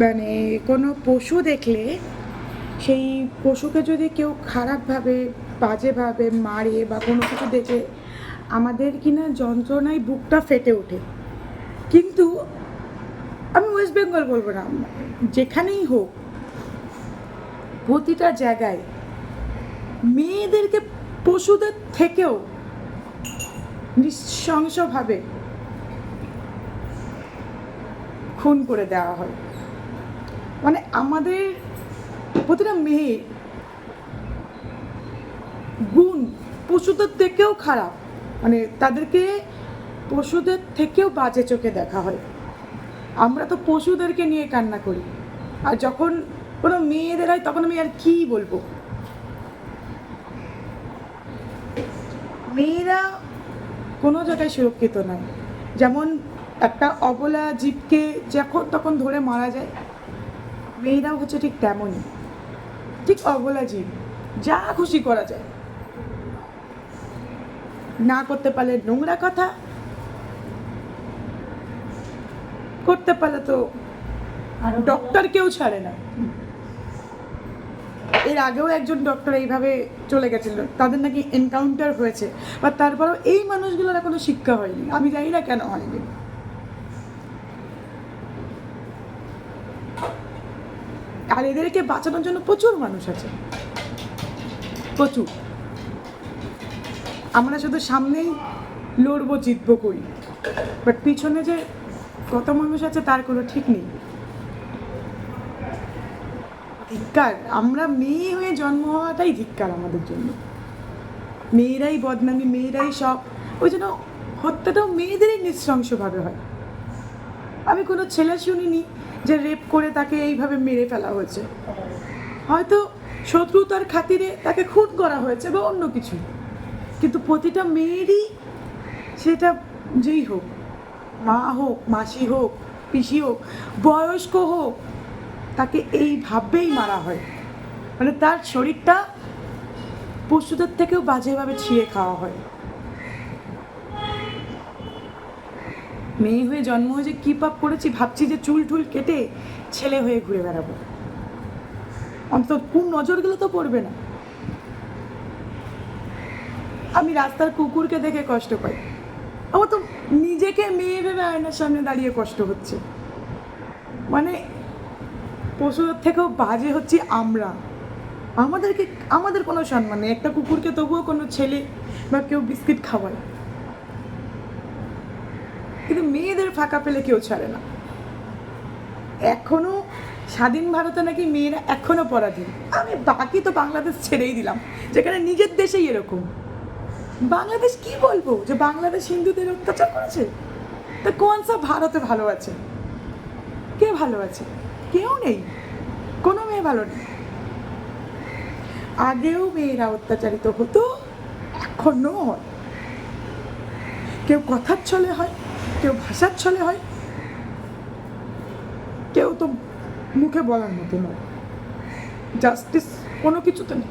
মানে কোনো পশু দেখলে সেই পশুকে যদি কেউ খারাপভাবে, বাজেভাবে মারে বা কোনো কিছু দেখে, আমাদের কিনা যন্ত্রণায় বুকটা ফেটে ওঠে। কিন্তু আমি ওয়েস্ট বেঙ্গল বলব না, যেখানেই হোক, প্রতিটা জায়গায় মেয়েদেরকে পশুদের থেকেও নৃশংসভাবে খুন করে দেওয়া হয়। মানে আমাদের প্রতিটা মেয়ে গুণ পশুদের থেকেও খারাপ। মানে তাদেরকে পশুদের থেকেও বাজে চোখে দেখা হয়। আমরা তো পশুদেরকে নিয়ে কান্না করি। আর যখন কোনো মেয়েদের হয় তখন আমি আর কী বলব? মেয়েরা কোনো জায়গায় সুরক্ষিত নয়। যেমন একটা অবলা জীবকে যখন, তখন ধরে মারা যায়। মেয়েরাও হচ্ছে ঠিক তেমনই। ঠিক অবলা জীব। যা খুশি করা যায়। না করতে পারলে নোংরা কথা। করতে পারলে তো ডক্টর কেউ ছাড়ে না। এর আগেও একজন ডক্টর এইভাবে চলে গেছিল। তাদের নাকি এনকাউন্টার হয়েছে। বা তারপরেও এই মানুষগুলোর এখনও শিক্ষা হয়নি। আমি জানি না কেন হয়নি। আর এদেরকে বাঁচানোর জন্য প্রচুর মানুষ আছে। প্রচুর। আমরা শুধু সামনেই লড়বো, জিতবো করি বাট পিছনে যে কত মানুষ আছে তার কোনো ঠিক নেই। ধিক্কার। আমরা মেয়ে হয়ে জন্ম হওয়াটাই ধিক্কার আমাদের জন্য। মেয়েরাই বদনামি, মেয়েরাই সব। ওই জন্য হত্যাটাও মেয়েদেরই নৃশংসভাবে হয়। আমি কোনো ছেলে শুনিনি যে রেপ করে তাকে এইভাবে মেরে ফেলা হয়েছে। হয়তো শত্রুতার খাতিরে তাকে খুন করা হয়েছে বা অন্য কিছু। কিন্তু প্রতিটা মেয়েরই সেটা যেই হোক, মা হোক, মাসি হোক, পিসি হোক, বয়স্ক হোক, তাকে এইভাবেই মারা হয়। মানে তার শরীরটা পশুদের থেকেও বাজেভাবে ছিঁড়ে খাওয়া হয়। মেয়ে হয়ে জন্ম হয়ে যে কী পাপ করেছি, ভাবছি যে চুল টুল কেটে ছেলে হয়ে ঘুরে বেড়াবো। অন্তত কোন নজরগুলো তো পড়বে না। আমি রাস্তার কুকুরকে দেখে কষ্ট পাই। আমার তো নিজেকে মেয়ে ভেবে আয়নার সামনে দাঁড়িয়ে কষ্ট হচ্ছে। মানে পশুদের থেকেও বাজে হচ্ছে আমরা। আমাদেরকে, আমাদের কোনো সম্মান নেই। একটা কুকুরকে তবুও কোনো ছেলে বা কেউ বিস্কিট খাওয়ায়। কিন্তু মেয়েদের ফাঁকা পেলে কেউ ছাড়ে না। এখনও স্বাধীন ভারতে নাকি মেয়েরা এখনও পরাধীন। আমি বাকি তো বাংলাদেশ ছেড়েই দিলাম, যেখানে নিজের দেশেই এরকম। বাংলাদেশ কি বলব যে বাংলাদেশ হিন্দুদের অত্যাচার করেছে? তা কোন সব ভারতে ভালো আছে? কে ভালো আছে? কেউ নেই। কোনো মেয়ে ভালো নেই। আগেও মেয়েরা অত্যাচারিত হতো এখনও হয়। কেউ কথার ছলে হয় কেউ ভাষার ছলে হয় কেউ তো মুখে বলার মতো নয়। জাস্টিস কোনো কিছুতে নেই।